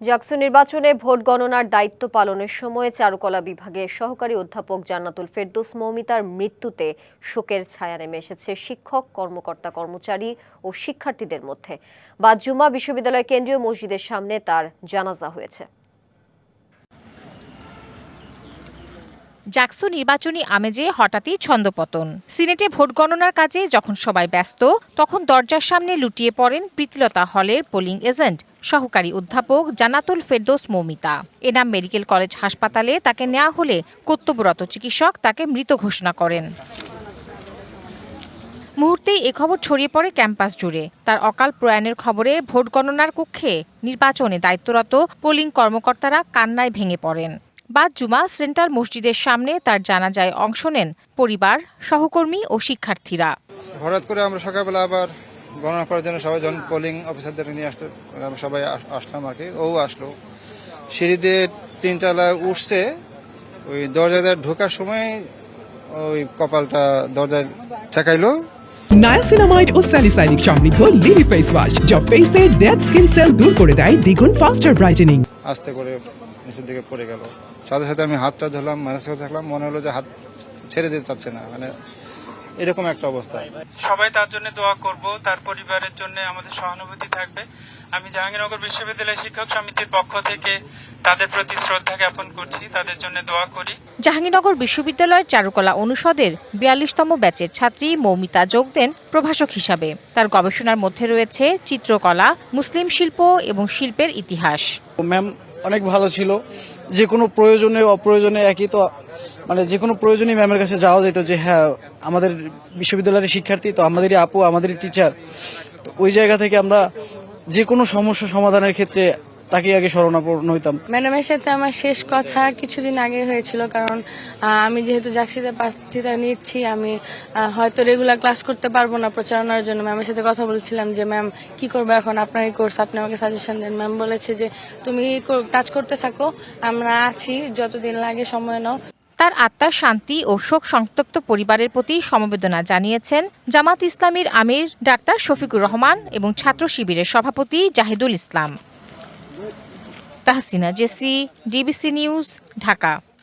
জাকসু নির্বাচনে ভোট গণনার দায়িত্ব পালনের সময় চারুকলা বিভাগের সহকারী অধ্যাপক জান্নাতুল ফেরদৌস মৌমিতার মৃত্যুতে শোকের ছায়া নেমে এসেছে শিক্ষক, কর্মকর্তা, কর্মচারী ও শিক্ষার্থীদের মধ্যে। বাদ জুমা বিশ্ববিদ্যালয় কেন্দ্রীয় মসজিদের সামনে তার জানাজা হয়েছে। জাকসু নির্বাচনী আমেজে হঠাৎই ছন্দপতন। সিনেটে ভোট গণনার কাজে যখন সবাই ব্যস্ত, তখন দরজার সামনে লুটিয়ে পড়েন প্রীতিলতা হলের পোলিং এজেন্ট। সহকারী অধ্যাপক জানাতুল ফেরদৌস মৌমিতা। এনাম মেডিকেল কলেজ হাসপাতালে তাকে নেওয়া হলে কর্তব্যরত চিকিৎসক তাকে মৃত ঘোষণা করেন। মুহূর্তেই এ খবর ছড়িয়ে পড়ে ক্যাম্পাস জুড়ে। তার অকাল প্রয়াণের খবরে ভোট গণনার কক্ষে নির্বাচনে দায়িত্বরত পোলিং কর্মকর্তারা কান্নায় ভেঙে পড়েন। বাদ জুমা সেন্ট্রাল মসজিদের সামনে তার জানাজায় অংশ নেন পরিবার, সহকর্মী ও শিক্ষার্থীরা। হঠাৎ করে আমরা সকালবেলা আবার গণনা করার জন্য সবাই যখন পোলিং অফিসারদের নিয়ে আসতে সবাই আস- আসলাম আর কি। ও আসলো। সিঁড়ি দিয়ে তিনতলায় উঠছে ওই দরজায় ঢোকার সময় ওই কপালটা দরজায় ঠেকাইলো। নায়াসিনামাইড ও স্যালিসাইনিক সমৃদ্ধ লিলি ফেস ওয়াশ যা ফেসের ডেড স্কিন সেল দূর করে দেয় দ্বিগুণ ফাস্টার ব্রাইটেনিং আস্তে করে নিচের দিকে পড়ে গেল। সাথে সাথে আমি হাতটা ধরলাম ম্যানেজ করে থাকলাম মনে হলো যে হাত ছেড়ে দিতে চাচ্ছে না। মানে এরকম একটা অবস্থা। সবাই তার জন্য দোয়া করব তার পরিবারের জন্য আমাদের সহানুভূতি থাকবে। আমি জাহাঙ্গীরনগর বিশ্ববিদ্যালয় শিক্ষক সমিতির পক্ষ থেকে তাদের প্রতি শ্রদ্ধা জ্ঞাপন করছি তাদের জন্য দোয়া করি। জাহাঙ্গীরনগর বিশ্ববিদ্যালয়ের চারুকলা অনুষদের বিয়াল্লিশতম ব্যাচের ছাত্রী মৌমিতা যোগ দেন প্রভাষক হিসাবে। তার গবেষণার মধ্যে রয়েছে চিত্রকলা মুসলিম শিল্প এবং শিল্পের ইতিহাস। ম্যাম অনেক ভালো ছিল। যে কোনো প্রয়োজনে, অপ্রয়োজনে একই তো মানে যে কোনো প্রয়োজনে ম্যামের কাছে যাওয়া যেত যে হ্যাঁ আমাদের বিশ্ববিদ্যালয়ের শিক্ষার্থী তো, আমাদেরই আপু, আমাদেরই টিচার তো ওই জায়গা থেকে আমরা যে কোনো সমস্যা সমাধানের ক্ষেত্রে তাকে আগে শরণাপন্ন হইতাম। ম্যাডামের সাথে আমার শেষ কথা কিছুদিন আগে হয়েছিল কারণ আমি যেহেতু জার্সিতে প্রার্থিতা নিচ্ছি আমি হয়তো রেগুলার ক্লাস করতে পারব না প্রচারণার জন্য। ম্যামের সাথে কথা বলছিলাম যে ম্যাম কি করব এখন? আপনার এই কোর্স আপনি আমাকে সাজেশন দেন। ম্যাম বলেছে যে তুমি টাচ করতে থাকো আমরা আছি যতদিন লাগে সময় নাও। তার আত্মার শান্তি ও শোক সন্তপ্ত পরিবারের প্রতি সমবেদনা জানিয়েছেন জামাত ইসলামীর আমির ডাক্তার শফিকুর রহমান এবং ছাত্র শিবিরের সভাপতি জাহিদুল ইসলাম। Tahsina Jessy DBC News Dhaka.